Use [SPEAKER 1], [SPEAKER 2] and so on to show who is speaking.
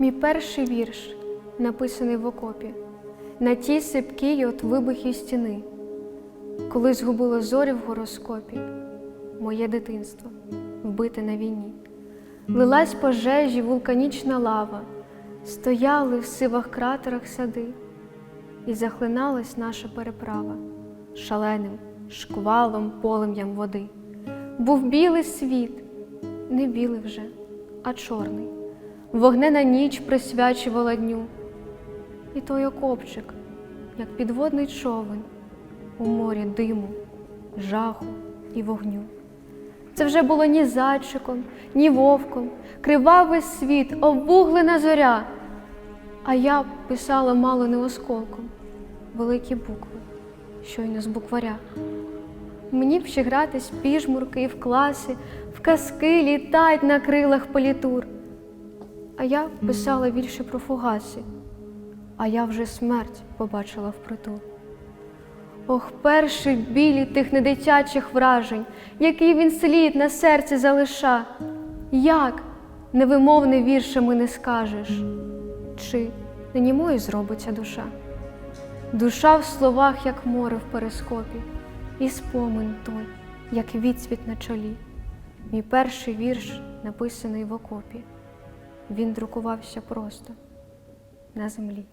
[SPEAKER 1] Мій перший вірш, написаний в окопі, на тій сипкій от вибухів стіни, коли згубило зорі в гороскопі, моє дитинство, вбите на війні. Лилась пожежі, вулканічна лава, стояли в сивах кратерах сади, і захлиналась наша переправа шаленим шквалом полум'ям води. Був білий світ, не білий вже, а чорний. Вогнена ніч присвячувала дню. І той окопчик, як підводний човен у морі диму, жаху і вогню. Це вже було ні зайчиком, ні вовком, кривавий світ, обвуглена зоря. А я писала мало не осколком великі букви, щойно з букваря. Мені б ще гратись піжмурки і в класі, в казки літать на крилах політур. А я писала вірші про фугаси, а я вже смерть побачила впритул. Ох, перший білі тих недитячих вражень, який він слід на серці залиша, як невимовне віршами не скажеш, чи не німою зробиться душа? Душа в словах, як море в перископі, і спомин той, як відсвіт на чолі. Мій перший вірш написаний в окопі. Він друкувався просто на землі.